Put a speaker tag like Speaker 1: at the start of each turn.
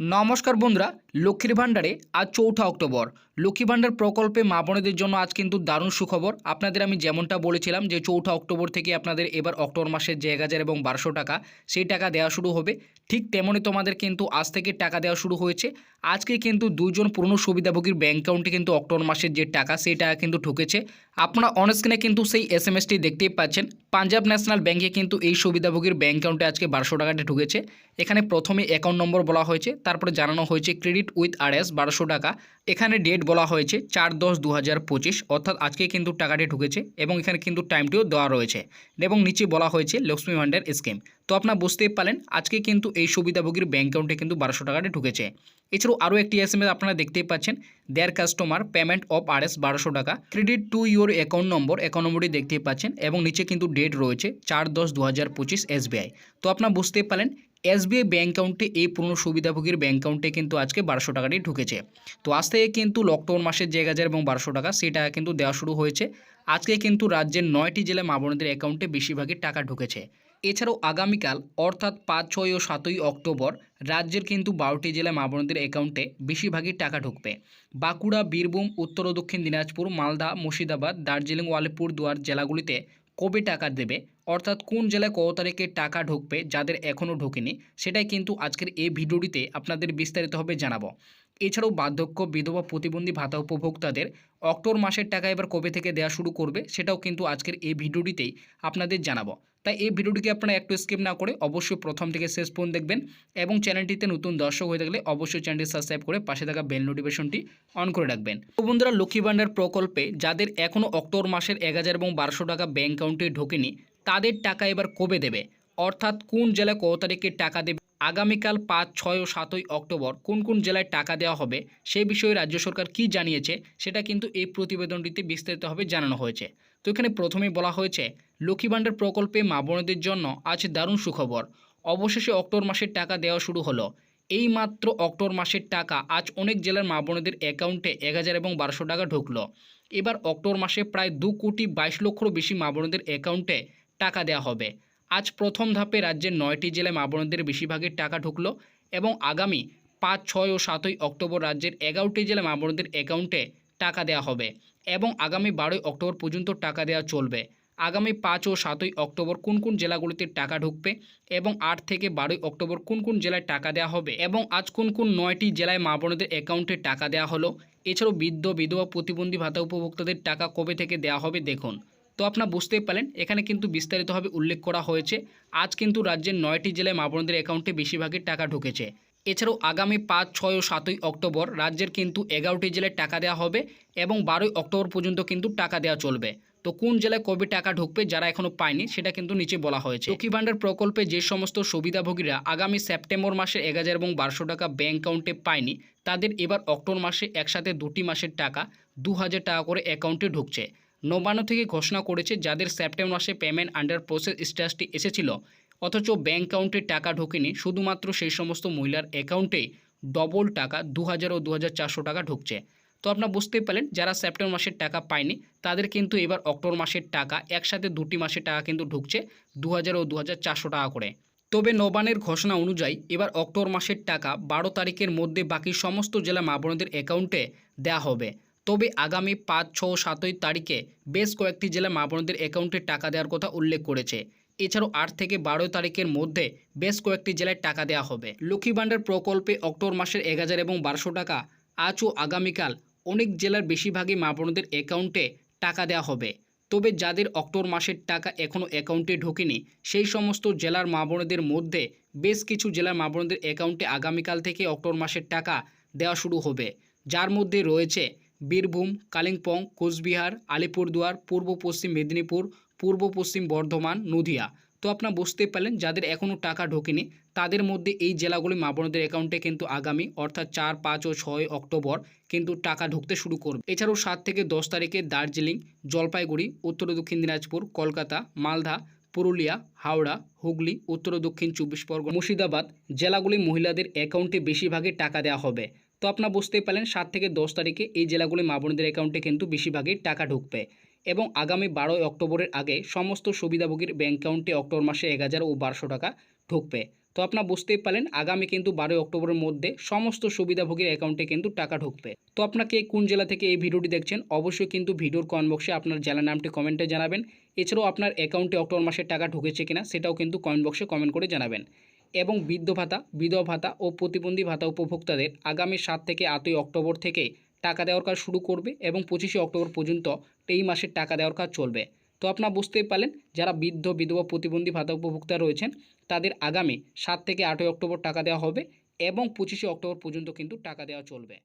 Speaker 1: নমস্কার বন্ধুরা, লক্ষ্মীর ভাণ্ডারে আজ চৌঠা অক্টোবর। লক্ষ্মী ভাণ্ডার প্রকল্পে মা বোনেদের জন্য আজ কিন্তু দারুণ সুখবর। আপনাদের আমি যেমনটা বলেছিলাম যে চৌঠা অক্টোবর থেকে আপনাদের এবার অক্টোবর মাসের যে এক হাজার এবং বারোশো টাকা, সেই টাকা দেওয়া শুরু হবে। ঠিক তেমনই তোমাদের কিন্তু আজ থেকে টাকা দেওয়া শুরু হয়েছে। আজকে কিন্তু দুজন পুরনো সুবিধাভোগীর ব্যাঙ্ক অ্যাকাউন্টে কিন্তু অক্টোবর মাসের যে টাকা, সেই টাকা কিন্তু ঢুকেছে। আপনারা অনস্ক্রিনে কিন্তু সেই এস এম এসটি দেখতেই পাচ্ছেন। পাঞ্জাব ন্যাশনাল ব্যাঙ্কে কিন্তু এই সুবিধাভোগীর ব্যাঙ্ক অ্যাকাউন্টে আজকে বারোশো টাকাটা ঢুকেছে। এখানে প্রথমে অ্যাকাউন্ট নম্বর বলা হয়েছে, তারপরে জানানো হয়েছে ক্রেডিট উইথ আর এস বারোশো টাকা। এখানে ডেট বলা হয়েছে চার দশ দু হাজার পঁচিশ, অর্থাৎ আজকে কিন্তু টাকাটি ঢুকেছে এবং এখানে কিন্তু টাইমটিও দেওয়া রয়েছে। এবং নিচে বলা হয়েছে লক্ষ্মী ভাণ্ডার স্কিম তো আপনারা বুঝতেই পারলেন, আজকে কিন্তু এই সুবিধাভোগীর ব্যাঙ্ক অ্যাকাউন্টে কিন্তু বারোশো টাকাটি ঢুকেছে। এছাড়াও আরও একটি এস আপনারা দেখতেই পাচ্ছেন dear customer payment of R S বারোশো টাকা credit to your account number account নম্বরটি দেখতেই পাচ্ছেন, এবং নিচে কিন্তু ডেট রয়েছে চার দশ দু হাজার পঁচিশ এসবিআই তো আপনারা বুঝতেই পারলেন এসবিআই ব্যাঙ্ক অ্যাকাউন্টে এই পুরনো সুবিধাভোগীর ব্যাঙ্ক অ্যাকাউন্টে কিন্তু আজকে বারোশো টাকাটি ঢুকেছে। তো আজ থেকে কিন্তু লকডাউন মাসের যে হাজার এবং বারোশো টাকা, সেই টাকা কিন্তু দেওয়া শুরু হয়েছে। আজকে কিন্তু রাজ্যের নয়টি জেলায় মা বোনদের অ্যাকাউন্টে বেশিরভাগই টাকা ঢুকেছে। এছাড়াও আগামীকাল, অর্থাৎ পাঁচ, ছয় ও সাতই অক্টোবর, রাজ্যের কিন্তু বারোটি জেলায় মা বোনদের অ্যাকাউন্টে বেশিরভাগই টাকা ঢুকবে। বাঁকুড়া, বীরভূম, উত্তর ও দক্ষিণ দিনাজপুর, মালদা, মুর্শিদাবাদ, দার্জিলিং ও আলিপুরদুয়ার জেলাগুলিতে কবে টাকা দেবে? অর্থাৎ কোন জেলায় কত তারিখে টাকা ঢুকবে, যাদের এখনও ঢোকেনি, সেটাই কিন্তু আজকের এই ভিডিওটিতে আপনাদের বিস্তারিতভাবে জানাব। এছাড়াও বার্ধক্য, বিধবা, প্রতিবন্ধী, ভাতা উপভোক্তাদের অক্টোবর মাসের টাকা এবার কবে থেকে দেওয়া শুরু করবে, সেটাও কিন্তু আজকের এই ভিডিওটিতেই আপনাদের জানাব। তাই এই ভিডিওটিকে আপনারা একটু স্কিপ না করে অবশ্যই প্রথম থেকে শেষ পর্যন্ত দেখবেন এবং চ্যানেলটিতে নতুন দর্শক হয়ে থাকলে অবশ্যই চ্যানেলটি সাবস্ক্রাইব করে পাশে থাকা বেল নোটিফিকেশনটি অন করে রাখবেন। তো বন্ধুরা, লক্ষ্মী ভান্ডার প্রকল্পে যাদের এখনও অক্টোবর মাসের এক হাজার এবং বারোশো টাকা ব্যাঙ্ক অ্যাকাউন্টে ঢোকেনি, তাদের টাকা এবার কবে দেবে? অর্থাৎ কোন জেলায় কত তারিখে টাকা দেবে? আগামীকাল পাঁচ, ছয় ও সাতই অক্টোবর কোন কোন জেলায় টাকা দেওয়া হবে সেই বিষয়ে রাজ্য সরকার কি জানিয়েছে সেটা কিন্তু এই প্রতিবেদনটিতে বিস্তারিতভাবে জানানো হয়েছে। তো এখানে প্রথমেই বলা হয়েছে লক্ষ্মী ভাণ্ডার প্রকল্পে মা বোনদের জন্য আজ দারুণ সুখবর। অবশেষে অক্টোবর মাসের টাকা দেওয়া শুরু হলো। এই মাত্র অক্টোবর মাসের টাকা আজ অনেক জেলার মা বোনদের অ্যাকাউন্টে এক হাজার এবং বারোশো টাকা ঢুকলো। এবার অক্টোবর মাসে প্রায় দু কোটি বাইশ লক্ষর বেশি মা বোনদের অ্যাকাউন্টে টাকা দেওয়া হবে। আজ প্রথম ধাপে রাজ্যের নয়টি জেলায় মা বোনদের বেশিরভাগের টাকা ঢুকলো এবং আগামী পাঁচ, ছয় ও সাতই অক্টোবর রাজ্যের এগারোটি জেলায় মা বোনদের অ্যাকাউন্টে টাকা দেওয়া হবে এবং আগামী বারোই অক্টোবর পর্যন্ত টাকা দেওয়া চলবে। আগামী পাঁচ ও সাতই অক্টোবর কোন কোন জেলাগুলিতে টাকা ঢুকবে এবং আট থেকে বারোই অক্টোবর কোন কোন জেলায় টাকা দেওয়া হবে এবং আজ কোন কোন নয়টি জেলায় মা বোনদের অ্যাকাউন্টে টাকা দেওয়া হলো? এছাড়াও বৃদ্ধ, বিধবা, প্রতিবন্ধী ভাতা উপভোক্তাদের টাকা কবে থেকে দেওয়া হবে দেখুন। তো আপনারা বুঝতেই পারেন এখানে কিন্তু বিস্তারিতভাবে উল্লেখ করা হয়েছে, আজ কিন্তু রাজ্যের নয়টি জেলায় মা বোনদের অ্যাকাউন্টে বেশিরভাগের টাকা ঢুকেছে। এছাড়াও আগামী পাঁচ, ছয় ও সাতই অক্টোবর রাজ্যের কিন্তু এগারোটি জেলায় টাকা দেওয়া হবে এবং বারোই অক্টোবর পর্যন্ত কিন্তু টাকা দেওয়া চলবে। তো কোন জেলায় কবে টাকা ঢুকবে যারা এখনও পায়নি, সেটা কিন্তু নিচে বলা হয়েছে। লক্ষ্মী ভাণ্ডার প্রকল্পে যে সমস্ত সুবিধাভোগীরা আগামী সেপ্টেম্বর মাসে এক হাজার এবং বারোশো টাকা ব্যাঙ্ক অ্যাকাউন্টে পায়নি, তাদের এবার অক্টোবর মাসে একসাথে দুটি মাসের টাকা দু হাজার টাকা করে অ্যাকাউন্টে ঢুকছে। নবান্ন থেকে ঘোষণা করেছে যাদের সেপ্টেম্বর মাসে পেমেন্ট আন্ডার প্রসেস স্ট্যাটাসটি এসেছিল। অথচ ব্যাঙ্ক অ্যাকাউন্টে টাকা ঢোকেনি, শুধুমাত্র সেই সমস্ত মহিলার অ্যাকাউন্টে ডবল টাকা দু হাজার ও দু হাজার চারশো টাকা ঢুকছে। তো আপনারা বুঝতেই পারলেন, যারা সেপ্টেম্বর মাসের টাকা পায়নি, তাদের কিন্তু এবার অক্টোবর মাসের টাকা, একসাথে দুটি মাসের টাকা কিন্তু ঢুকছে দু হাজার ও দু হাজার চারশো টাকা করে। তবে নবানের ঘোষণা অনুযায়ী এবার অক্টোবর মাসের টাকা বারো তারিখের মধ্যে বাকি সমস্ত জেলা মা বোনদের অ্যাকাউন্টে দেওয়া হবে। তবে আগামী পাঁচ, ছ, সাতই তারিখে বেশ কয়েকটি জেলা মা বোনদের অ্যাকাউন্টে টাকা দেওয়ার কথা উল্লেখ করেছে। এছাড়াও আট থেকে বারো তারিখের মধ্যে বেশ কয়েকটি জেলায় টাকা দেওয়া হবে। লক্ষ্মী ভাণ্ডার প্রকল্পে অক্টোবর মাসের এক হাজার এবং বারোশো টাকা আজ ও আগামীকাল অনেক জেলার বেশিরভাগই মা বোনদের অ্যাকাউন্টে টাকা দেওয়া হবে। তবে যাদের অক্টোবর মাসের টাকা এখনও অ্যাকাউন্টে ঢোকেনি, সেই সমস্ত জেলার মা বোনদের মধ্যে বেশ কিছু জেলার মা বোনদের অ্যাকাউন্টে আগামীকাল থেকে অক্টোবর মাসের টাকা দেওয়া শুরু হবে। যার মধ্যে রয়েছে বীরভূম, কালিম্পং, কোচবিহার, আলিপুরদুয়ার, পূর্ব পশ্চিম মেদিনীপুর, পূর্ব পশ্চিম বর্ধমান, নদিয়া। তো আপনারা বুঝতে পারলেন, যাদের এখনও টাকা ঢোকেনি, তাদের মধ্যে এই জেলাগুলি মা বোনদের অ্যাকাউন্টে কিন্তু আগামী, অর্থাৎ চার, পাঁচ ও ছয় অক্টোবর কিন্তু টাকা ঢুকতে শুরু করবে। এছাড়াও সাত থেকে দশ তারিখে দার্জিলিং, জলপাইগুড়ি, উত্তর দক্ষিণ দিনাজপুর, কলকাতা, মালদা, পুরুলিয়া, হাওড়া, হুগলি, উত্তর দক্ষিণ চব্বিশ পরগনা, মুর্শিদাবাদ জেলাগুলি মহিলাদের অ্যাকাউন্টে বেশিরভাগে টাকা দেওয়া হবে। তো আপনারা বুঝতেই পারলেন সাত থেকে দশ তারিখে এই জেলাগুলি মা বোনদের অ্যাকাউন্টে কিন্তু বেশিরভাগই টাকা ঢুকবে এবং আগামী বারোই অক্টোবরের আগে সমস্ত সুবিধাভোগীর ব্যাঙ্ক অ্যাকাউন্টে অক্টোবর মাসে এক হাজার ও বারোশো টাকা ঢুকবে। তো আপনারা বুঝতেই পারলেন আগামী কিন্তু বারোই অক্টোবরের মধ্যে সমস্ত সুবিধাভোগীর অ্যাকাউন্টে কিন্তু টাকা ঢুকবে। তো আপনাকে কোন জেলা থেকে এই ভিডিওটি দেখছেন অবশ্যই কিন্তু ভিডিওর বক্সে আপনার জেলার নামটি কমেন্টে জানাবেন। এছাড়াও আপনার অ্যাকাউন্টে অক্টোবর মাসের টাকা ঢুকেছে কিনা সেটাও কিন্তু কমেন্ট বক্সে কমেন্ট করে জানাবেন। এবং বৃদ্ধ ভাতা, বিধবা ভাতা ও প্রতিবন্ধী ভাতা উপভোক্তাদের আগামী সাত থেকে আটই অক্টোবর থেকে টাকা দেওয়ার কাজ শুরু করবে এবং পঁচিশে অক্টোবর পর্যন্ত এই মাসের টাকা দেওয়ার কাজ চলবে। তো আপনারা বুঝতেই পারলেন, যারা বৃদ্ধ, বিধবা, প্রতিবন্ধী ভাতা উপভোক্তা রয়েছেন, তাদের আগামী সাত থেকে আটই অক্টোবর টাকা দেওয়া হবে এবং পঁচিশে অক্টোবর পর্যন্ত কিন্তু টাকা দেওয়া চলবে।